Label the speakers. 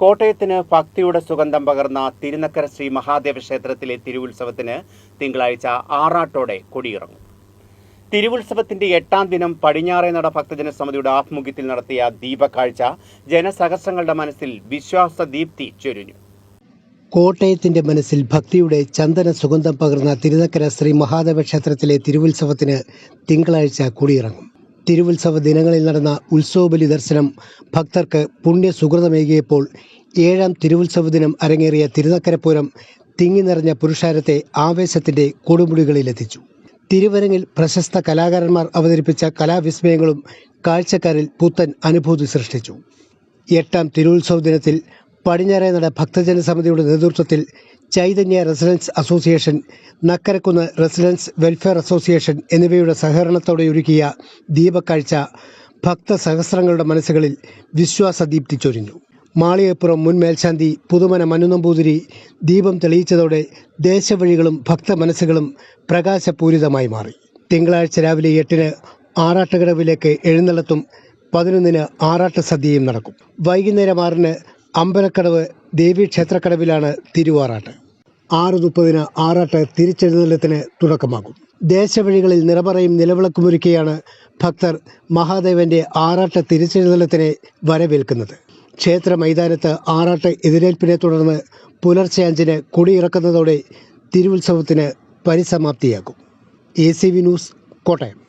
Speaker 1: കോട്ടയത്തിന് ഭക്തിയുടെ സുഗന്ധം പകർന്ന തിരുനക്കര ശ്രീ മഹാദേവ ക്ഷേത്രത്തിലെ തിരുവുത്സവത്തിന് തിങ്കളാഴ്ച ആറാട്ടോടെ കൊടിയിറങ്ങും. തിരുവുത്സവത്തിന്റെ എട്ടാം ദിനം പടിഞ്ഞാറേ നട ഭക്തജന സമിതിയുടെ ആഭിമുഖ്യത്തിൽ നടത്തിയ ദീപക്കാഴ്ച ജനസഹസ്രങ്ങളുടെ മനസ്സിൽ വിശ്വാസ ദീപ്തി ചൊരിഞ്ഞു.
Speaker 2: കോട്ടയത്തിന്റെ മനസ്സിൽ ഭക്തിയുടെ ചന്ദന സുഗന്ധം പകർന്ന തിരുനക്കര ശ്രീ മഹാദേവ ക്ഷേത്രത്തിലെ തിരുവുത്സവത്തിന് തിങ്കളാഴ്ച കൊടിയിറങ്ങും. തിരുവുത്സവ ദിനങ്ങളിൽ നടന്ന ഉത്സവബലി ദർശനം ഭക്തർക്ക് പുണ്യ സുഹൃതമേകിയപ്പോൾ ഏഴാം തിരുവുത്സവ ദിനം അരങ്ങേറിയ തിരുനക്കരപ്പൂരം തിങ്ങി നിറഞ്ഞ പുരുഷാരത്തെ ആവേശത്തിന്റെ കൊടുമുടികളിലെത്തിച്ചു. തിരുവരങ്ങിൽ പ്രശസ്ത കലാകാരന്മാർ അവതരിപ്പിച്ച കലാവിസ്മയങ്ങളും കാഴ്ചക്കാരിൽ പുത്തൻ അനുഭൂതി സൃഷ്ടിച്ചു. എട്ടാം തിരുവുത്സവ ദിനത്തിൽ പടിഞ്ഞാറേ നട ഭക്തജന സമിതിയുടെ നേതൃത്വത്തിൽ Chaitanya residence association Nakkarakkunnu residence welfare association എന്നിവയുടെ സഹകരണത്തോടെ ഒരുക്കിയ ദീപക്കാഴ്ച ഭക്തസഹസ്രങ്ങളുടെ മനസ്സുകളിൽ വിശ്വാസദീപ്തി ചൊരിഞ്ഞു. മാളികപ്പുറം മുൻ മേൽശാന്തി പുതുമന മനുനമ്പൂതിരി ദീപം തെളിയിച്ചതോടെ ദേശവഴികളും ഭക്ത മനസ്സുകളും പ്രകാശപൂരിതമായി മാറി. തിങ്കളാഴ്ച രാവിലെ എട്ടിന് ആറാട്ടുകടവിലേക്ക് എഴുന്നള്ളത്തും പതിനൊന്നിന് ആറാട്ട് സദ്യയും നടക്കും. വൈകുന്നേരം ആറിന് അമ്പലക്കടവ് ദേവീക്ഷേത്രക്കടവിലാണ് തിരുവാറാട്ട്. ആറ് മുപ്പതിന് ആറാട്ട് തിരിച്ചെഴുന്നള്ളത്തിന് തുടക്കമാകും. ദേശവഴികളിൽ നിറപറയും നിലവിളക്കുമൊരുക്കിയാണ് ഭക്തർ മഹാദേവന്റെ ആറാട്ട് തിരിച്ചെഴുന്നള്ളത്തിനെ വരവേൽക്കുന്നത്. ക്ഷേത്ര മൈതാനത്ത് ആറാട്ട് എതിരേൽപ്പിനെ തുടർന്ന് പുലർച്ചെ അഞ്ചിന് കൊടിയിറക്കുന്നതോടെ തിരുവുത്സവത്തിന് പരിസമാപ്തിയാകും. A C V news Kottayam.